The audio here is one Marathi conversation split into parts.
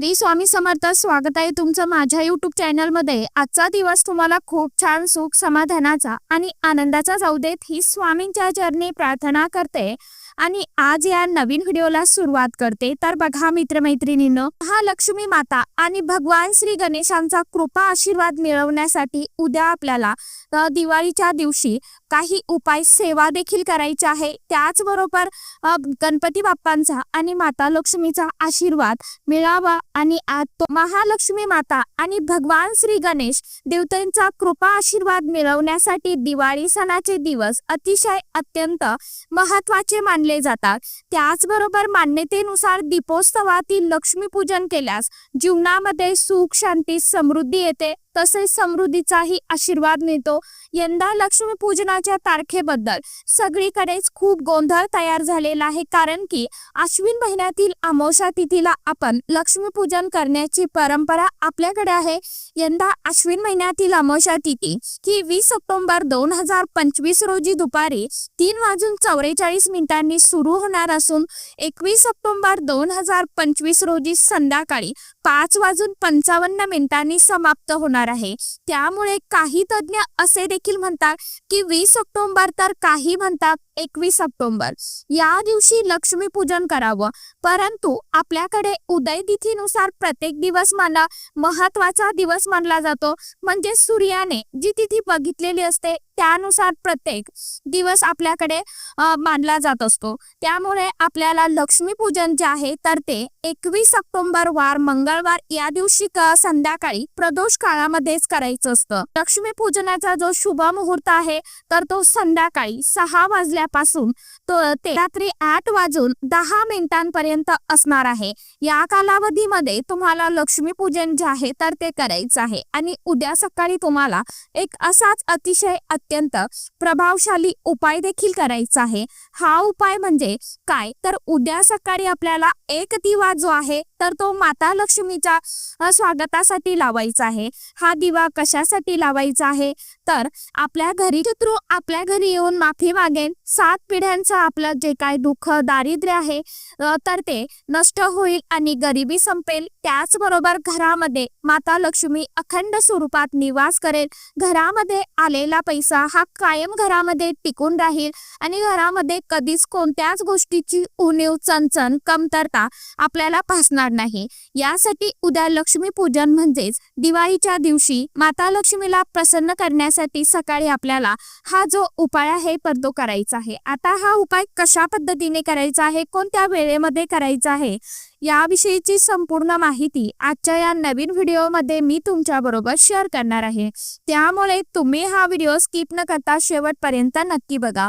श्री स्वामी समर्थ स्वागत आहे तुमचं माझ्या युट्यूब चॅनलमध्ये आजचा दिवस तुम्हाला खूप छान सुख समाधानाचा आणि आनंदाचा जाऊ देत ही स्वामींच्या चरणी प्रार्थना करते. आणि आज या नवीन व्हिडिओला सुरुवात करते. तर बघा मित्रमैत्रिणींनो हा लक्ष्मी माता आणि भगवान श्री गणेशांचा कृपा आशीर्वाद मिळवण्यासाठी उद्या आपल्याला दिवाळीच्या दिवशी काही उपाय सेवा देखील करायची आहे. त्याचबरोबर गणपती बाप्पांचा आणि माता लक्ष्मीचा आशीर्वाद मिळावा आणि आज तो महालक्ष्मी माता आणि भगवान श्री गणेश देवतांचा कृपा आशीर्वाद मिळवण्यासाठी दिवाळी सणाचे दिवस अतिशय अत्यंत महत्त्वाचे मानले जातात. त्याचबरोबर मान्यतेनुसार दीपोत्सवातील लक्ष्मीपूजन केल्यास जीवनामध्ये सुख शांती समृद्धी येते. तसेच समृद्धीचाही आशीर्वाद मिळतो. यंदा लक्ष्मी पूजनाच्या तारखेबद्दल सगळीकडेच खूप गोंधळ तयार झालेला आहे. कारण की अश्विन महिन्यातील अमावस्या तिथीला आपण लक्ष्मीपूजन करण्याची परंपरा आपल्याकडे आहे. यंदा अश्विन महिन्यातील अमावस्या तिथी ही वीस ऑक्टोबर दोन हजार पंचवीस रोजी दुपारी तीन वाजून चौवेचाळीस मिनिटांनी सुरू होणार असून एकवीस ऑक्टोबर दोन हजार पंचवीस रोजी संध्याकाळी पाच वाजून पंचावन्न मिनिटांनी समाप्त होणार आहे. त्यामुळे काही तज्ज्ञ असे देखील म्हणतात की वीस ऑक्टोबर तर काही म्हणतात एकवीस ऑक्टोबर. या दिवशी लक्ष्मी पूजन करावं. परंतु आपल्याकडे उदय तिथीनुसार प्रत्येक दिवस मानला महत्त्वाचा दिवस मानला जातो. म्हणजे सूर्याने जी तिथी बघितलेली असते त्यानुसार प्रत्येक दिवस आपल्याकडे मानला जात असतो. त्यामुळे आपल्याला लक्ष्मी पूजन जे आहे तर ते एकवीस ऑक्टोंबर वार मंगळवार या दिवशी संध्याकाळी प्रदोष काळामध्येच करायचं असतं. लक्ष्मी पूजनाचा जो शुभ मुहूर्त आहे तर तो संध्याकाळी सहा वाजल्यापासून तो ते रात्री आठ वाजून दहा मिनिटांपर्यंत असणार आहे. या कालावधीमध्ये तुम्हाला लक्ष्मी पूजन जे आहे तर ते करायचं आहे. आणि उद्या सकाळी तुम्हाला एक असाच अतिशय अत्यंत प्रभावशाली उपाय देखील करायचा आहे. हा उपाय म्हणजे काय? तर उद्या सकाळी आपल्याला एक दिवा जो आहे तर तो माता लक्ष्मीच्या स्वागतासाठी लावायचा आहे. हा दिवा कशासाठी लावायचा आहे? तर आपल्या घरी शत्रू आपल्या घरी येऊन माफी मागेल सात पिढ्यांचं आपलं जे काय दुःख दारिद्र्य आहे तर ते नष्ट होईल आणि गरिबी संपेल. त्याचबरोबर घरामध्ये माता लक्ष्मी अखंड स्वरूपात निवास करेल. घरामध्ये आलेला पैसा हा कायम घरामध्ये टिकून राहील आणि घरामध्ये कधीच कोणत्याच गोष्टीची उणीव चणचण कमतरता आपल्याला भासणार नाही. यासाठी उद्या लक्ष्मी पूजन म्हणजेच दिवाळीच्या दिवशी माता लक्ष्मीला प्रसन्न करण्यासाठी सकाळी आपल्याला हा जो उपाय आहे तर तो करायचा आहे. आता हा उपाय कशा पद्धतीने करायचा आहे कोणत्या वेळेमध्ये करायचा आहे याविषयीची संपूर्ण माहिती आजच्या या नवीन व्हिडिओमध्ये मी तुमच्या बरोबर शेअर करणार आहे. त्यामुळे तुम्ही हा व्हिडिओ स्किप न करता शेवटपर्यंत नक्की बघा.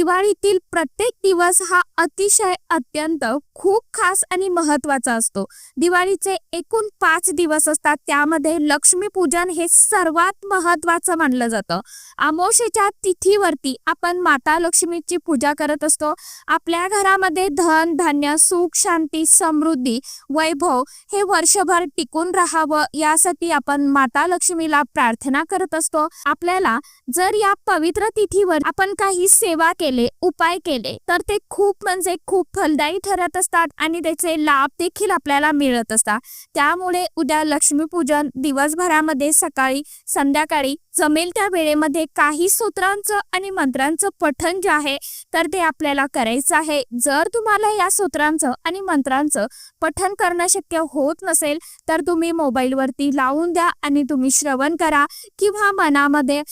दिवाळीतील प्रत्येक दिवस हा अतिशय अत्यंत खूप खास आणि महत्त्वाचा असतो. दिवाळीचे एकूण पाच दिवस असतात. त्यामध्ये लक्ष्मी पूजन हे सर्वात महत्वाचं मानलं जातं. अमावस्येच्या तिथीवरती आपण माता लक्ष्मीची पूजा करत असतो. आपल्या घरामध्ये धन धान्य सुख शांती समृद्धी वैभव हे वर्षभर टिकून राहावं यासाठी आपण माता लक्ष्मीला प्रार्थना करत असतो. आपल्याला जर या पवित्र तिथीवर आपण काही सेवा केली उपाय केले तर ते खूप म्हणजे खूप फलदायी ठरत असतात आणि त्याचे लाभ देखील आपल्याला मिळत असतात. त्यामुळे उद्या लक्ष्मीपूजन दिवसभरामध्ये सकाळी संध्याकाळी जमेल त्या वेळेमध्ये काही सूत्रांचं आणि मंत्रांचं पठण जे आहे तर ते आपल्याला करायचं आहे. जर तुम्हाला या सूत्रांचं आणि मंत्रांचं पठण करणं शक्य होत नसेल तर तुम्ही मोबाईलवरती लावून द्या आणि तुम्ही श्रवण करा किंवा मनामध्ये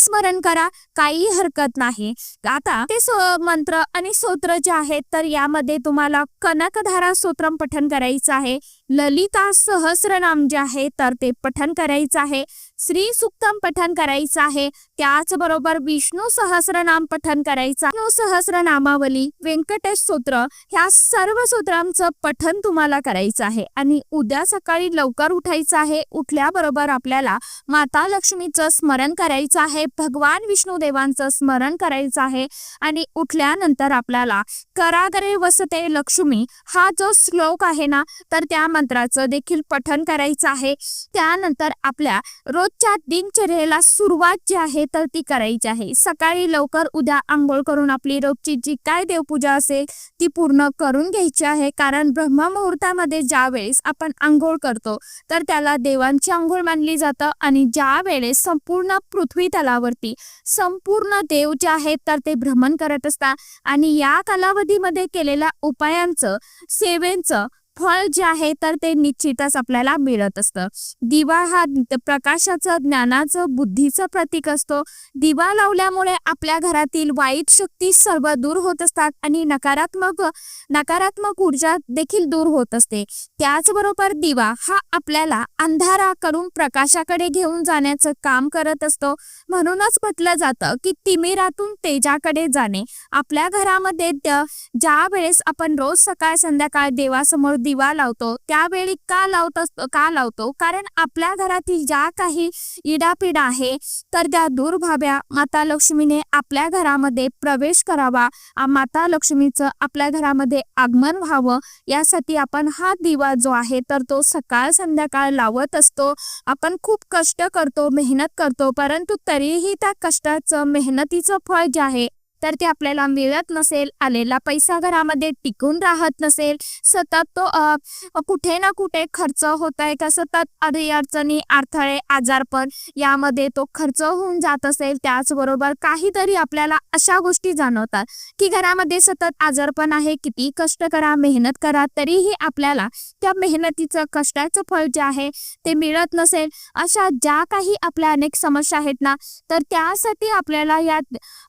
स्मरण करा. काही हरकत नाही. आता ते मंत्र आणि सूत्र जे आहेत तर यामध्ये तुम्हाला कनकधारा सूत्र पठण करायचं आहे. ललिता सहस्रनाम जे आहे तर ते पठण करायचं आहे. श्री सुक्तम पठण करायचं आहे. त्याचबरोबर विष्णू सहस्रनाम पठन करायचा. विष्णू सहस्रनामावली व्यंकटेश सूत्र ह्या सर्व सूत्रांचं पठन तुम्हाला करायचं आहे. आणि उद्या सकाळी लवकर उठायचं आहे. उठल्याबरोबर आपल्याला माता लक्ष्मीचं स्मरण करायचं आहे. भगवान विष्णू देवांचं स्मरण करायचं आहे. आणि उठल्यानंतर आपल्याला करागरे वसते लक्ष्मी हा जो श्लोक आहे ना तर त्या मंत्राचं देखील पठन करायचं आहे. त्यानंतर आपल्या रोजच्या दिनचर्येला सुरुवात जी आहे तर ती करायची आहे. सकाळी लवकर उद्या आंघोळ करून आपली रोजची जी काय देवपूजा असेल ती पूर्ण करून घ्यायची आहे. कारण ब्रह्ममुहूर्तामध्ये ज्या वेळेस आपण आंघोळ करतो तर त्याला देवांची आंघोळ मानली जातं आणि ज्या वेळेस संपूर्ण पृथ्वी तलावरती संपूर्ण देव जे आहेत तर ते भ्रमण करत असतात. आणि या कालावधीमध्ये केलेल्या उपायांचं सेवेंचं फळ जे आहे तर ते निश्चितच आपल्याला मिळत असतं. दिवा हा प्रकाशाचं ज्ञानाचं बुद्धीचं प्रतीक असतो. दिवा लावल्यामुळे आपल्या घरातील वाईट शक्ती सर्व दूर होत असतात आणि नकारात्मक नकारात्मक ऊर्जा देखील दूर होत असते. त्याचबरोबर दिवा हा आपल्याला अंधाराकडून प्रकाशाकडे घेऊन जाण्याचं काम करत असतो. म्हणूनच म्हटलं जातं की तिमिरातून तेजाकडे जाणे. आपल्या घरामध्ये ज्या वेळेस आपण रोज सकाळ संध्याकाळ देवासमोर दिवा लावतो त्यावेळी का लावत असतो का लावतो? कारण आपल्या घरातील ज्या काही इडापिडा आहे तर त्या दूर व्हाव्या माता लक्ष्मीने आपल्या घरामध्ये प्रवेश करावा. माता लक्ष्मीचं आपल्या घरामध्ये आगमन व्हावं यासाठी आपण हा दिवा जो आहे तर तो सकाळ संध्याकाळ लावत असतो. आपण खूप कष्ट करतो मेहनत करतो परंतु तरीही त्या कष्टाचं मेहनतीचं फळ जे आहे तर ते आपल्याला मिळत नसेल आलेला पैसा घरामध्ये टिकून राहत नसेल सतत तो कुठे ना कुठे खर्च होत आहे का सतत अडीअडचणी अडथळे आजारपण यामध्ये तो खर्च होऊन जात असेल त्याचबरोबर काहीतरी आपल्याला अशा गोष्टी जाणवतात की घरामध्ये सतत आजारपण आहे किती कष्ट करा मेहनत करा तरीही आपल्याला त्या मेहनतीचं कष्टाचं फळ जे आहे ते मिळत नसेल. अशा ज्या काही आपल्या अनेक समस्या आहेत ना तर त्यासाठी आपल्याला या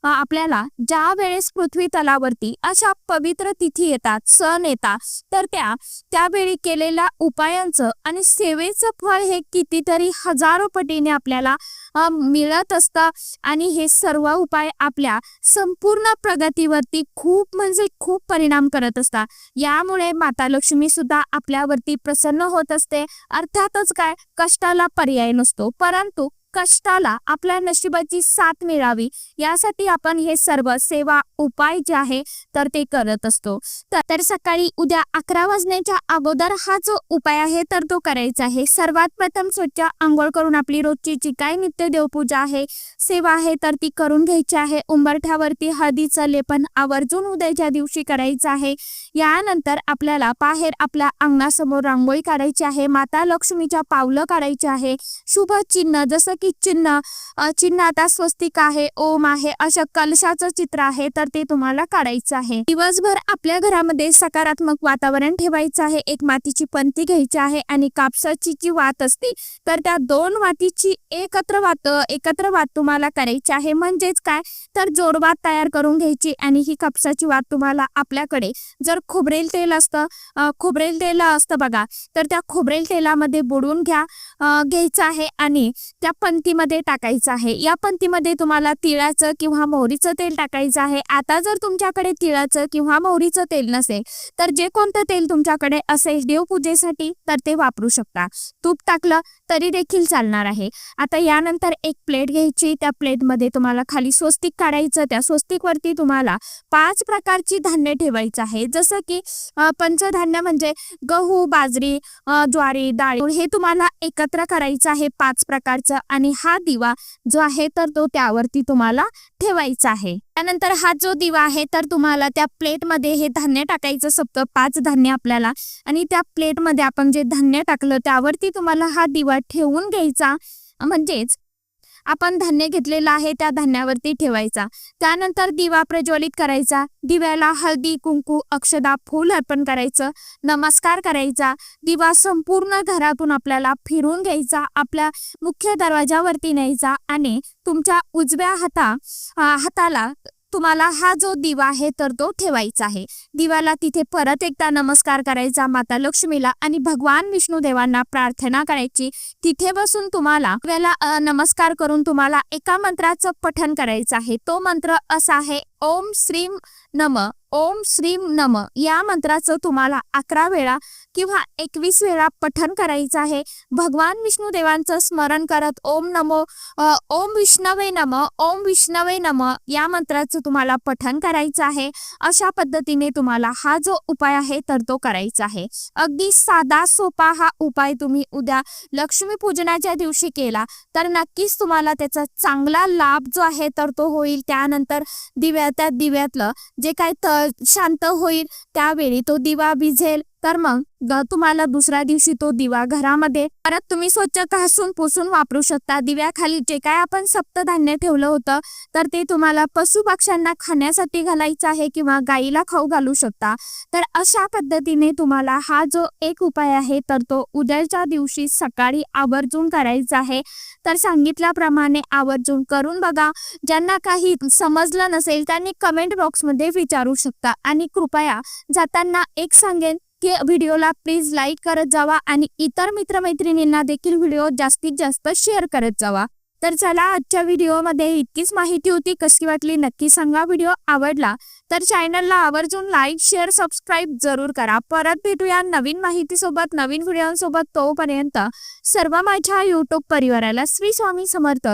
आपल्याला ज्या वेळेस पृथ्वी तलावरती अशा पवित्र तिथी येतात सण येतात तर त्या त्यावेळी केलेल्या उपायांचं आणि सेवेचं फळ हे कितीतरी हजारो पटीने आपल्याला मिळत असतं. आणि हे सर्व उपाय आपल्या संपूर्ण प्रगतीवरती खूप म्हणजे खूप परिणाम करत असतात. यामुळे माता लक्ष्मी सुद्धा आपल्यावरती प्रसन्न होत असते. अर्थातच काय? कष्टाला पर्याय नसतो. परंतु कष्टाला आपल्या नशिबाची साथ मिळावी यासाठी आपण हे सर्व सेवा उपाय जे आहे तर ते करत असतो. तर- सकाळी उद्या अकरा वाजण्याच्या अगोदर हा जो उपाय आहे तर तो करायचा आहे. सर्वात प्रथम स्वच्छ आंघोळ करून आपली रोजची जी काय नित्य देवपूजा आहे सेवा आहे तर ती करून घ्यायची आहे. उंबरठ्यावरती हळदीचं लेपन आवर्जून उद्याच्या दिवशी करायचं आहे. यानंतर आपल्याला बाहेर आपल्या अंगणासमोर रांगोळी काढायची आहे. माता लक्ष्मीच्या पावलं काढायची आहे. शुभ चिन्ह जसं की चिन्ह चिन्ह आता स्वस्तिक आहे ओम आहे अशा कलशाचं चित्र आहे तर ते तुम्हाला काढायचं आहे. दिवसभर आपल्या घरामध्ये सकारात्मक वातावरण ठेवायचं आहे एक मातीची पंती घ्यायची आहे आणि कापसाची जी वात असते तर त्या दोन वातीची एकत्र वात एकत्र वात तुम्हाला करायची आहे. म्हणजेच काय? तर जोडवात तयार करून घ्यायची आणि ही कापसाची वात तुम्हाला आपल्याकडे जर खोबरेल तेल असतं खोबरेल तेल असतं बघा तर त्या खोबरेल तेलामध्ये बुडवून घ्या घ्यायचं आहे आणि त्या पंतीमध्ये टाकायचं आहे. या पंतीमध्ये तुम्हाला तिळाचं किंवा मोहरीचं तेल टाकायचं आहे. आता जर तुमच्याकडे तिळाचं किंवा मोहरीचं तेल नसेल तर जे कोणतं तेल तुमच्याकडे असेल देवपूजेसाठी तर ते वापरू शकता. तूप टाकलं तरी देखील चालणार आहे. आता यानंतर एक प्लेट घ्यायची. त्या प्लेटमध्ये तुम्हाला खाली स्वस्तिक काढायचं. त्या स्वस्तिकवरती तुम्हाला पाच प्रकारची धान्य ठेवायचं आहे. जसं की पंचधान्य म्हणजे गहू बाजरी ज्वारी डाळी हे तुम्हाला एकत्र करायचं आहे पाच प्रकारचं आणि हा दिवा जो आहे तर तो त्यावरती तुम्हाला ठेवायचा आहे. त्यानंतर हा जो दिवा आहे तर तुम्हाला त्या प्लेटमध्ये हे धान्य टाकायचं सप्त पाच धान्य आपल्याला. आणि त्या प्लेटमध्ये आपण जे धान्य टाकलं त्यावरती तुम्हाला हा दिवा ठेवून घ्यायचा. म्हणजेच आपण धान्य घेतलेलं आहे त्या धान्यावरती ठेवायचा. त्यानंतर दिवा प्रज्वलित करायचा. दिव्याला हळदी कुंकू अक्षदा फूल अर्पण करायचं. नमस्कार करायचा. दिवा संपूर्ण घरातून आपल्याला फिरून घ्यायचा. आपल्या मुख्य दरवाजावरती न्यायचा आणि तुमच्या उजव्या हाता हाताला तुम्हाला हा जो दिवा आहे तर तो ठेवायचा आहे. दिवाला तिथे परत एकदा नमस्कार करायचा माता लक्ष्मीला आणि भगवान विष्णुदेवांना प्रार्थना करायची. तिथे बसून तुम्हाला दिव्याला नमस्कार करून तुम्हाला एका मंत्राचं पठन करायचं आहे. तो मंत्र असा आहे ओम श्रीम नम. ओम श्रीम नम. या मंत्राचं तुम्हाला अकरा वेळा किंवा एकवीस वेळा पठन करायचं आहे. भगवान विष्णू देवांचं स्मरण करत ओम नमो ओम विष्णवे नम ओम विष्णवे नम या मंत्राचं तुम्हाला पठन करायचं आहे. अशा पद्धतीने तुम्हाला हा जो उपाय आहे तर तो करायचा आहे. अगदी साधा सोपा हा उपाय तुम्ही उद्या लक्ष्मी पूजनाच्या दिवशी केला तर नक्कीच तुम्हाला त्याचा चांगला लाभ जो आहे तर तो होईल. त्यानंतर दिव्या त्या दिव्यातलं जे काय तर शांत होईल त्यावेळी तो दिवा भिजेल तर मग ग- तुम्हाला दुसऱ्या दिवशी तो दिवा घरामध्ये परत तुम्ही स्वच्छ घासून पुसून वापरू शकता. दिव्याखाली जे काय आपण सप्तधान्य ठेवलं होतं तर ते तुम्हाला पशु पक्ष्यांना खाण्यासाठी घालायचं आहे किंवा गाईला खाऊ घालू शकता. तर अशा पद्धतीने तुम्हाला हा जो एक उपाय आहे तर तो उद्याच्या दिवशी सकाळी आवर्जून करायचा आहे. तर सांगितल्याप्रमाणे आवर्जून करून बघा. ज्यांना काही समजलं नसेल त्यांनी कमेंट बॉक्समध्ये विचारू शकता. आणि कृपया जाताना एक सांगेन की व्हिडिओला प्लीज लाईक करत जावा आणि इतर मित्रमैत्रिणींना देखील व्हिडिओ जास्तीत जास्त शेअर करत जावा. तर चला आजच्या व्हिडिओमध्ये इतकीच माहिती होती. कशी वाटली नक्की सांगा. व्हिडिओ आवडला तर चॅनलला आवर्जून लाईक शेअर सबस्क्राईब जरूर करा. परत भेटूया नवीन माहितीसोबत नवीन व्हिडिओसोबत तोपर्यंत सर्व माझ्या युट्यूब परिवाराला श्री स्वामी समर्थ.